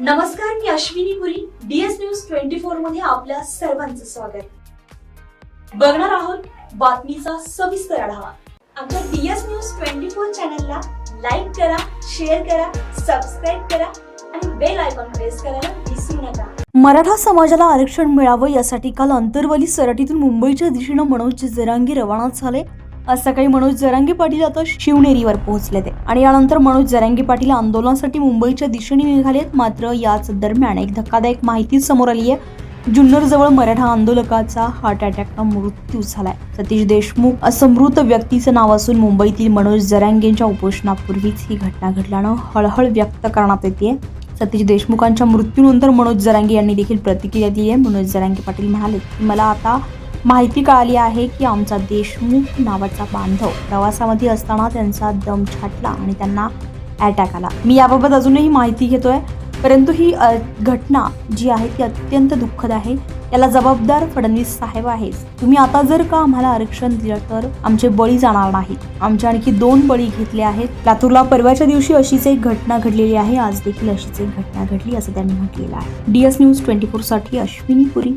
नमस्कार मी Ashwini Puri. DS news twenty फोरमध्ये आपल्या सर्वांचं स्वागत. बघणार आहोत बातमीचा सविस्तर आढावा. आमच्या डीएस न्यूज ट्वेंटी फोर चॅनलला लाईक करा शेअर करा सबस्क्राईब करा आणि बेल आयकॉन प्रेस करायला विसरू नका. मराठा समाजाला आरक्षण मिळावं यासाठी काल अंतरवली सराटीतून मुंबईच्या दिशेनं मनोज जरांगी रवाना झाले. आज सकाळी मनोज जरांगे पाटील आता शिवनेरीवर पोहोचले ते. आणि यानंतर मनोज जरांगे पाटील आंदोलनासाठी मुंबईच्या दिशेने निघालेत. मात्र याच दरम्यान एक धक्कादायक माहिती समोर आली आहे जुन्नर जवळ मराठा आंदोलकाचा हार्ट अटॅकचा मृत्यू झालाय. सतीश देशमुख असं मृत व्यक्तीचं नाव असून मुंबईतील मनोज जरांगेंच्या उपोषणापूर्वीच ही घटना घडल्यानं हळहळ व्यक्त करण्यात येते सतीश देशमुखांच्या मृत्यूनंतर मनोज जरांगे यांनी देखील प्रतिक्रिया दिली आहे मनोज जरांगे पाटील म्हणाले की मला आता माहिती कळाली आहे की आमचा देशमुख नावाचा बांधव प्रवासामध्ये असताना त्यांचा दम छाटला आणि त्यांना अटॅक आला. मी याबाबत अजूनही माहिती घेतोय परंतु ही घटना जी आहे ती अत्यंत दुःखद आहे. याला जबाबदार फडणवीस साहेब आहेच तुम्ही आता जर का आम्हाला आरक्षण दिलं तर आमचे बळी जाणार नाहीत आमचे आणखी दोन बळी घेतले आहेत. लातूरला परवाच्या दिवशी अशीच एक घटना घडलेली आहे. आज देखील अशीच एक घटना घडली असं त्यांनी म्हटलेलं आहे. डीएस न्यूज ट्वेंटी फोरसाठी अश्विनी पुरी.